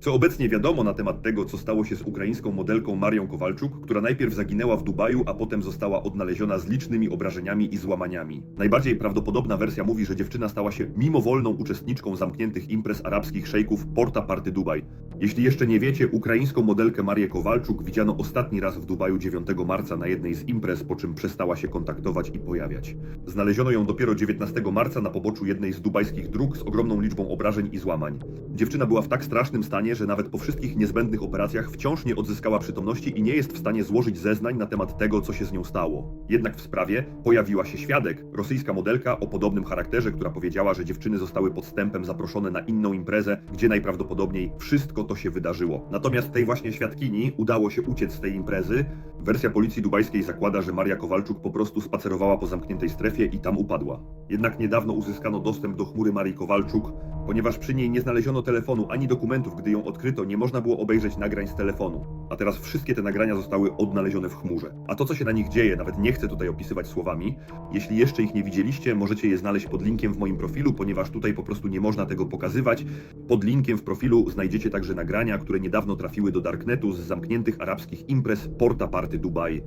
Co obecnie wiadomo na temat tego, co stało się z ukraińską modelką Marią Kowalczuk, która najpierw zaginęła w Dubaju, a potem została odnaleziona z licznymi obrażeniami i złamaniami. Najbardziej prawdopodobna wersja mówi, że dziewczyna stała się mimowolną uczestniczką zamkniętych imprez arabskich szejków Porta Party Dubaj. Jeśli jeszcze nie wiecie, ukraińską modelkę Marię Kowalczuk widziano ostatni raz w Dubaju 9 marca na jednej z imprez, po czym przestała się kontaktować i pojawiać. Znaleziono ją dopiero 19 marca na poboczu jednej z dubajskich dróg z ogromną liczbą obrażeń i złamań. Dziewczyna była w tak strasznym stanie, że nawet po wszystkich niezbędnych operacjach wciąż nie odzyskała przytomności i nie jest w stanie złożyć zeznań na temat tego, co się z nią stało. Jednak w sprawie pojawiła się świadek, rosyjska modelka o podobnym charakterze, która powiedziała, że dziewczyny zostały podstępem zaproszone na inną imprezę, gdzie najprawdopodobniej wszystko to się wydarzyło. Natomiast tej właśnie świadkini udało się uciec z tej imprezy. Wersja policji dubajskiej zakłada, że Maria Kowalczuk po prostu spacerowała po zamkniętej strefie i tam upadła. Jednak niedawno uzyskano dostęp do chmury Marii Kowalczuk, ponieważ przy niej nie znaleziono telefonu ani dokumentów, gdy ją odkryto, nie można było obejrzeć nagrań z telefonu. A teraz wszystkie te nagrania zostały odnalezione w chmurze. A to, co się na nich dzieje, nawet nie chcę tutaj opisywać słowami. Jeśli jeszcze ich nie widzieliście, możecie je znaleźć pod linkiem w moim profilu, ponieważ tutaj po prostu nie można tego pokazywać. Pod linkiem w profilu znajdziecie także nagrania, które niedawno trafiły do Darknetu z zamkniętych arabskich imprez Porta Party Dubai.